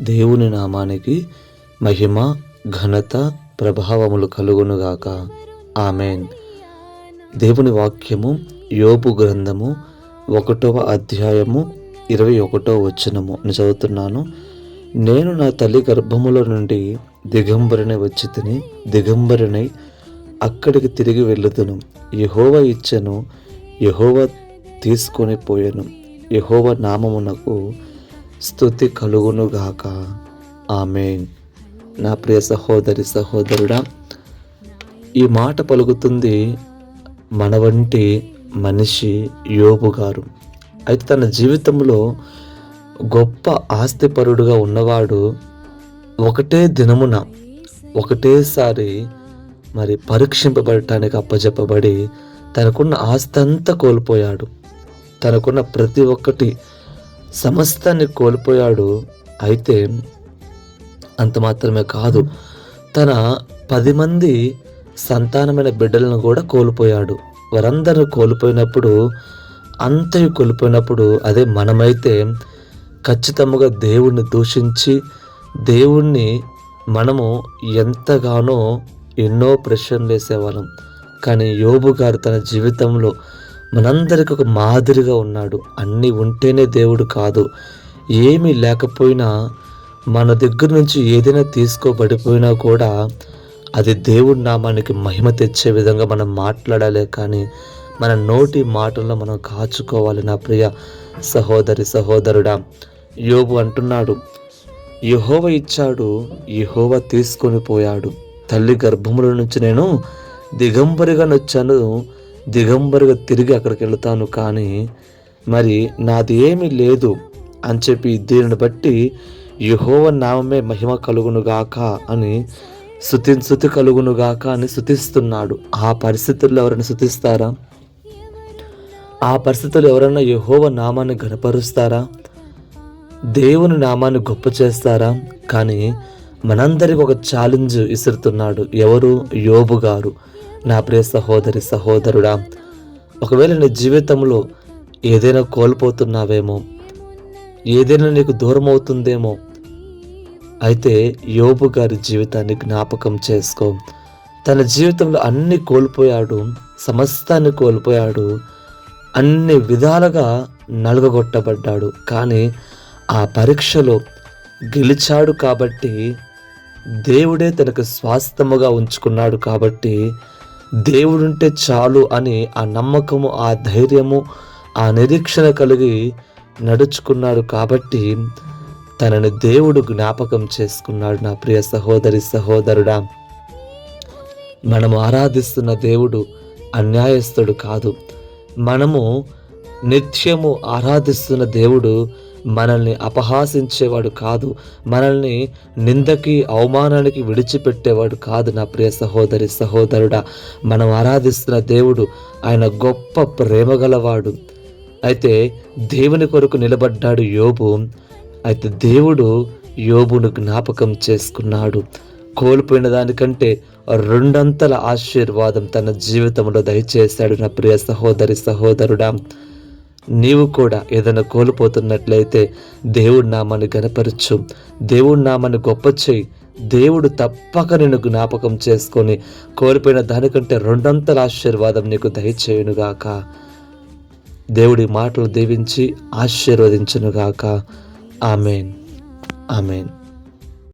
దేవుని నామానికి మహిమ ఘనత ప్రభావములు కలుగునుగాక. ఆమెన్. దేవుని వాక్యము యోపు గ్రంథము ఒకటవ అధ్యాయము ఇరవై ఒకటో వచనము. అని చదువుతున్నాను. నేను నా తల్లి గర్భముల నుండి దిగంబరిని వచ్చి తిని దిగంబరినై అక్కడికి తిరిగి వెళ్ళుదును. యహోవ ఇచ్చెను యహోవ తీసుకొని పోయాను. యహోవ నామమునకు స్థుతి కలుగునుగాక. ఆమెన్. నా ప్రియ సహోదరి సహోదరుడా ఈ మాట పలుకుతుంది మన వంటి మనిషి యోబు గారు. అయితే తన జీవితంలో గొప్ప ఆస్తిపరుడుగా ఉన్నవాడు ఒకటే దినమున ఒకటేసారి మరి పరీక్షింపబడటానికి అప్పజెప్పబడి తనకున్న ఆస్తి అంతా కోల్పోయాడు. తనకున్న ప్రతి ఒక్కటి సమస్తాన్ని కోల్పోయాడు. అయితే అంత మాత్రమే కాదు తన పది మంది సంతానమైన బిడ్డలను కూడా కోల్పోయాడు. వారందరూ కోల్పోయినప్పుడు అంతయు కోల్పోయినప్పుడు అదే మనమైతే ఖచ్చితంగా దేవుణ్ణి దూషించి దేవుణ్ణి మనము ఎంతగానో ఎన్నో ప్రశ్నలు వేసేవాళ్ళం. కానీ యోబు గారు తన జీవితంలో మనందరికి ఒక మాదిరిగా ఉన్నాడు. అన్నీ ఉంటేనే దేవుడు కాదు. ఏమీ లేకపోయినా మన దగ్గర నుంచి ఏదైనా తీసుకోబడిపోయినా కూడా అది దేవుడి నామానికి మహిమ తెచ్చే విధంగా మనం మాట్లాడాలి కానీ మన నోటి మాటల్లో మనం కాచుకోవాలి నా ప్రియ సహోదరి సహోదరుడా. యోబు అంటున్నాడు యహోవ ఇచ్చాడు యహోవ తీసుకొని పోయాడు. తల్లి గర్భముల నుంచి నేను దిగంబరిగా నొచ్చాను. దిగంబరుగా తిరిగి అక్కడికి వెళ్తాను కానీ మరి నాది ఏమీ లేదు అని చెప్పి దీనిని బట్టి యహోవ నామమే మహిమ కలుగునుగాక అని శుతి శుతి కలుగునుగాక అని శుతిస్తున్నాడు ఆ పరిస్థితుల్లో ఎవరైనా శుతిస్తారా ఆ పరిస్థితుల్లో ఎవరైనా యహోవ నామాన్ని గనపరుస్తారా దేవుని నామాన్ని గొప్ప చేస్తారా? కానీ మనందరికి ఒక ఛాలెంజ్ ఇసురుతున్నాడు ఎవరు? యోబు గారు. నా ప్రియ సహోదరి సహోదరుడా ఒకవేళ నీ జీవితంలో ఏదైనా కోల్పోతున్నావేమో ఏదైనా నీకు దూరం అవుతుందేమో అయితే యోబు గారి జీవితాన్ని జ్ఞాపకం చేసుకో. తన జీవితంలో అన్ని కోల్పోయాడు సమస్తాన్ని కోల్పోయాడు అన్ని విధాలుగా నలుగగొట్టబడ్డాడు. కానీ ఆ పరీక్షలో గెలిచాడు కాబట్టి దేవుడే తనకు స్వాస్థముగా ఉంచుకున్నాడు కాబట్టి దేవుడుంటే చాలు అని ఆ నమ్మకము ఆ ధైర్యము ఆ నిరీక్షణ కలిగి నడుచుకున్నాడు కాబట్టి తనని దేవుడు జ్ఞాపకం చేసుకున్నాడు. నా ప్రియ సహోదరి సహోదరుడా మనము ఆరాధిస్తున్న దేవుడు అన్యాయస్తుడు కాదు. మనము నిత్యము ఆరాధిస్తున్న దేవుడు మనల్ని అపహాసించేవాడు కాదు మనల్ని నిందకి అవమానానికి విడిచిపెట్టేవాడు కాదు నా ప్రియ సహోదరి సహోదరుడా. మనం ఆరాధిస్తున్న దేవుడు ఆయన గొప్ప ప్రేమ గలవాడు. అయితే దేవుని కొరకు నిలబడ్డాడు యోబు. అయితే దేవుడు యోబును జ్ఞాపకం చేసుకున్నాడు. కోల్పోయిన దానికంటే రెండంతల ఆశీర్వాదం తన జీవితంలో దయచేశాడు నా ప్రియ సహోదరి సహోదరుడా. నీవు కూడా ఏదైనా కోల్పోతున్నట్లయితే దేవుడి నామాన్ని గనపరచు దేవుడి నామాన్ని గొప్ప చేయి. దేవుడు తప్పక నిన్ను జ్ఞాపకం చేసుకొని కోల్పోయిన దానికంటే రెండంతల ఆశీర్వాదం నీకు దయచేయునుగాక. దేవుడి మాటలు దీవించి ఆశీర్వదించునుగాక. ఆమెన్. ఆమెన్.